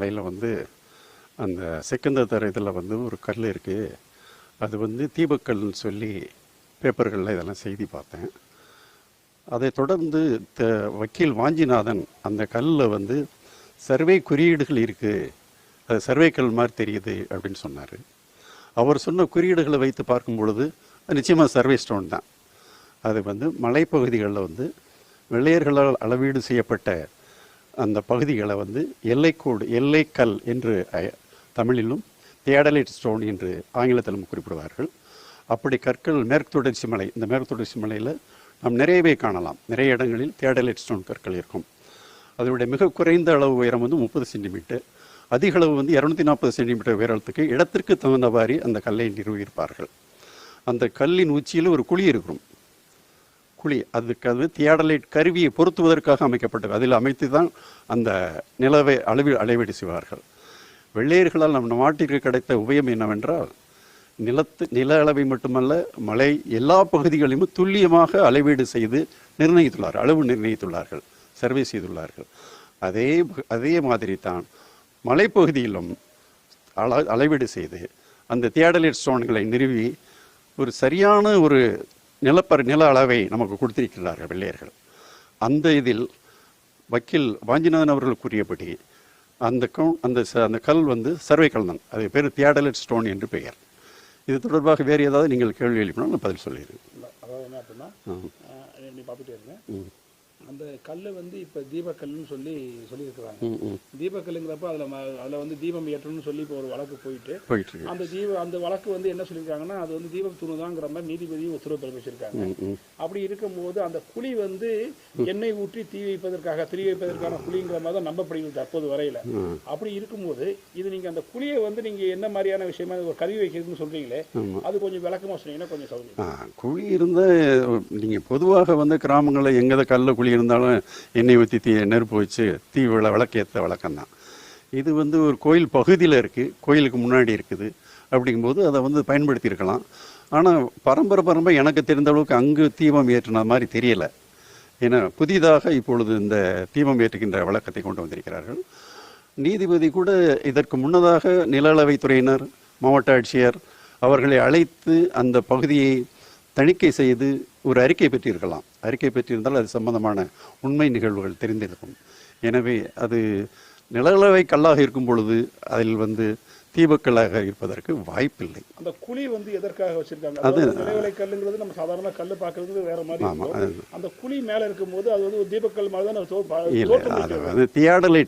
வயலில் வந்து அந்த செகந்தர் இதில் வந்து ஒரு கல் இருக்குது அது வந்து தீபக்கல்னு சொல்லி பேப்பர்களில் இதெல்லாம் செய்தி பார்த்தேன். அதை தொடர்ந்து த வக்கீல் வாஞ்சிநாதன் அந்த கல்லில் வந்து சர்வே குறியீடுகள் இருக்குது அது சர்வே கல் மாதிரி தெரியுது அப்படின்னு சொன்னார். அவர் சொன்ன குறியீடுகளை வைத்து பார்க்கும் பொழுது நிச்சயமாக சர்வே ஸ்டோன் தான். அது வந்து மலைப்பகுதிகளில் வந்து வெள்ளையர்களால் அளவீடு செய்யப்பட்ட அந்த பகுதிகளை வந்து எல்லைக்கோடு எல்லைக்கல் என்று தமிழிலும் தேடலைட் ஸ்டோன் என்று ஆங்கிலத்திலும் குறிப்பிடுவார்கள். அப்படி கற்கள் மேற்கு தொடர்ச்சி மலை இந்த மேற்கு தொடர்ச்சி மலையில் நாம் நிறையவே காணலாம். நிறைய இடங்களில் தேடலைட் ஸ்டோன் கற்கள் இருக்கும். அதனுடைய மிக குறைந்த அளவு உயரம் வந்து முப்பது சென்டிமீட்டர். அதிக அளவு வந்து இரநூத்தி நாற்பது சென்டிமீட்டர் உயரத்துக்கு இடத்திற்கு தகுந்த மாதிரி அந்த கல்லை நிறுவியிருப்பார்கள். அந்த கல்லின் உச்சியில் ஒரு குழி இருக்கும். குழி அதுக்கு அது தியாடலைட் கருவியை பொருத்துவதற்காக அமைக்கப்பட்டது. அதில் அமைத்து தான் அந்த நிலவை அளவி அளவீடு செய்வார்கள். வெள்ளையர்களால் நம் நாட்டிற்கு கிடைத்த உபயம் என்னவென்றால் நிலத்து நில அளவை மட்டுமல்ல மலை எல்லா பகுதிகளையும் துல்லியமாக அளவீடு செய்து நிர்ணயித்துள்ளார் அளவு நிர்ணயித்துள்ளார்கள் சர்வே செய்துள்ளார்கள். அதே அதே மாதிரி தான் மலைப்பகுதியிலும் அள அளவீடு செய்து அந்த தியாடலைட் ஸ்டோன்களை நிறுவி ஒரு சரியான ஒரு நிலப்பர நில அளவை நமக்கு கொடுத்திருக்கிறார்கள் வெள்ளையர்கள். அந்த இதில் வக்கீல் வாஞ்சிநாதன் அவர்கள் கூறியபடி அந்த கவு அந்த அந்த கல் வந்து சர்வே கல் தான் அது பேர் தியாடலைட் ஸ்டோன் என்று பெயர். இது தொடர்பாக வேறு ஏதாவது நீங்கள் கேள்வி எழுப்பினால் நான் பதில் சொல்லிடுறேன். அதாவது என்ன அப்படின்னா அந்த கல் வந்து இப்போ தீபக்கல்னு சொல்லி சொல்லியிருக்கிறாங்க. தீபக்கல்லுங்கிறப்ப அதில் அதில் வந்து தீபம் ஏற்றணும்னு சொல்லி இப்போ ஒரு வழக்கு போயிட்டு அந்த தீப அந்த வழக்கு வந்து என்ன சொல்லியிருக்காங்கன்னா அது வந்து தீபம் தூணுதாங்கிற மாதிரி நீதிபதி உத்தரவு பிறப்பிச்சிருக்காங்க. அப்படி இருக்கும்போது அந்த குழி வந்து எண்ணெய் ஊற்றி தீ வைப்பதற்காக தீ வைப்பதற்கான குழிங்கிற மாதிரி தான் நம்பப்படுகிறது தற்போது வரையில. அப்படி இருக்கும்போது இது நீங்க அந்த குழியை வந்து நீங்க என்ன மாதிரியான விஷயமா ஒரு கருவி வைக்கிறதுன்னு சொல்றீங்களே அது கொஞ்சம் விளக்கமா சொன்னீங்கன்னா கொஞ்சம் சௌகரியம். குழி இருந்தால் நீங்கள் பொதுவாக வந்து கிராமங்களில் எங்கே கல்ல குழி இருந்தாலும் எண்ணெய் ஊற்றி தீ நெருப்பு வச்சு தீ விள விளக்கேற்ற வழக்கம்தான். இது வந்து ஒரு கோயில் பகுதியில் இருக்குது கோயிலுக்கு முன்னாடி இருக்குது அப்படிங்கும்போது அதை வந்து பயன்படுத்தியிருக்கலாம். ஆனால் பரம்பரை பரம்பரை எனக்கு தெரிந்த அளவுக்கு அங்கு தீபம் ஏற்றின மாதிரி தெரியலை. ஏன்னா புதிதாக இப்பொழுது இந்த தீபம் ஏற்றுகின்ற வழக்கத்தை கொண்டு வந்திருக்கிறார்கள். நீதிபதி கூட இதற்கு முன்னதாக நில அளவைத்துறையினர் மாவட்ட ஆட்சியர் அவர்களை அழைத்து அந்த பகுதியை தணிக்கை செய்து ஒரு அறிக்கை பெற்றிருக்கலாம். அறிக்கை பெற்றிருந்தால் அது சம்பந்தமான உண்மை நிகழ்வுகள் தெரிந்திருக்கும். எனவே அது நிலளவை கல்லாக இருக்கும் பொழுது அதில் வந்து தீபக்கல்லாக இருப்பதற்கு வாய்ப்பில்லை. அந்த குழி வந்து எதற்காக வச்சிருக்காங்க? அது நிலவிலை கல்லுங்கிறது நம்ம சாதாரண கல்லு பார்க்கறது வேற மாதிரி. அந்த குழி மேல இருக்கும்போது அது வந்து தீபக்கல் மாதிரி தான் அது வந்து தியாடலைட்